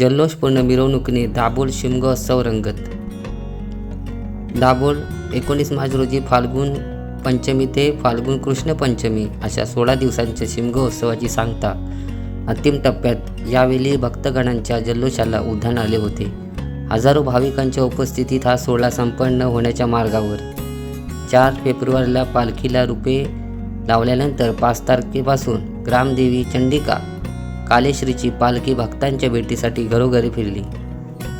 जल्लोषपूर्ण मिरवणुकीने दाभोळ शिमगोत्सव रंगत. दाभोळ एकोणीस मार्च रोजी फाल्गुन पंचमी ते फाल्गुन कृष्ण पंचमी अशा सोळा दिवसांच्या शिमगोत्सवाची सांगता अंतिम टप्प्यात यावेळी भक्तगणांच्या जल्लोषाला उधाण आले होते. हजारो भाविकांच्या उपस्थितीत हा सोहळा संपन्न होण्याच्या मार्गावर. चार फेब्रुवारीला पालखीला रुपे लावल्यानंतर पाच तारखेपासून ग्रामदेवी चंडिका कालेश्रीची पालखी भक्तांच्या भेटीसाठी घरोघरी फिरली.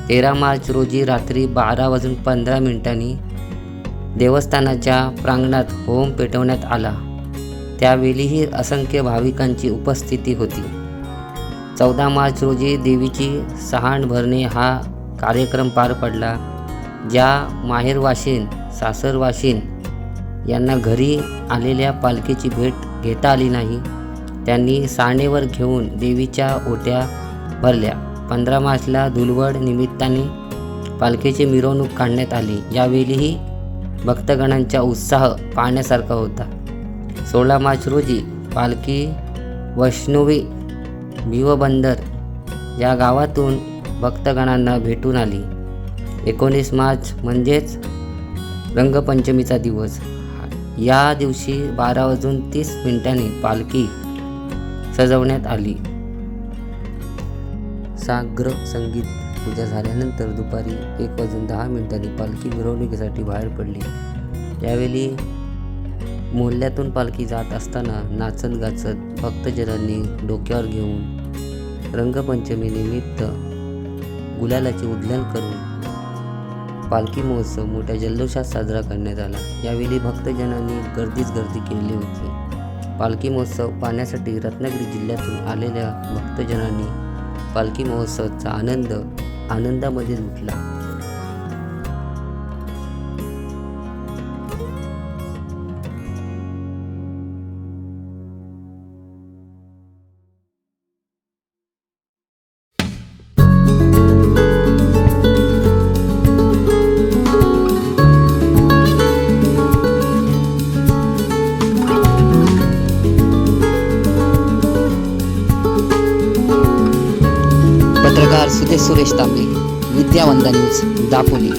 तेरा मार्च रोजी रात्री बारा वाजून पंधरा मिनिटांनी देवस्थानाच्या प्रांगणात होम पेटवण्यात आला. त्यावेळीही असंख्य भाविकांची उपस्थिती होती. चौदा मार्च रोजी देवीची सहाण भरणे हा कार्यक्रम पार पडला ज्या माहेरवाशीन सासरवाशीन यांना घरी आलेल्या पालखीची भेट घेता आली नाही. त्यांनी साणेवर घेऊन देवीच्या ओट्या भरल्या. पंधरा मार्चला धुलवड निमित्ताने पालखीची मिरवणूक काढण्यात आली. यावेळीही भक्तगणांचा उत्साह पाहण्यासारखा होता. सोळा मार्च रोजी पालखी वैष्णवी भिवबंदर या गावातून भक्तगणांना भेटून आली. एकोणीस मार्च म्हणजेच रंगपंचमीचा दिवस. या दिवशी बारा वाजून तीस मिनिटांनी पालखी सजवण्यात आली. साग्र संगीत पूजा झाल्यानंतर दुपारी एक वाजून दहा मिनिटांनी पालखी मिरवणुकीसाठी बाहेर पडली. यावेळी मोहल्ल्यातून पालखी जात असताना नाचत गाचत भक्तजनांनी डोक्यावर घेऊन रंगपंचमीनिमित्त गुलालाचे गुलालाची करून पालखी महोत्सव मोठ्या जल्लोषात साजरा करण्यात आला. यावेळी भक्तजनांनी गर्दीच गर्दी केली होती. पालखी महोत्सव पाहण्यासाठी रत्नागिरी जिल्ह्यातून आलेल्या भक्तजनांनी पालखी महोत्सवाचा आनंद आनंदामध्ये लुटला पत्रकार सुदेश सुरेश तांबे विद्यावंदा न्यूज दापोली.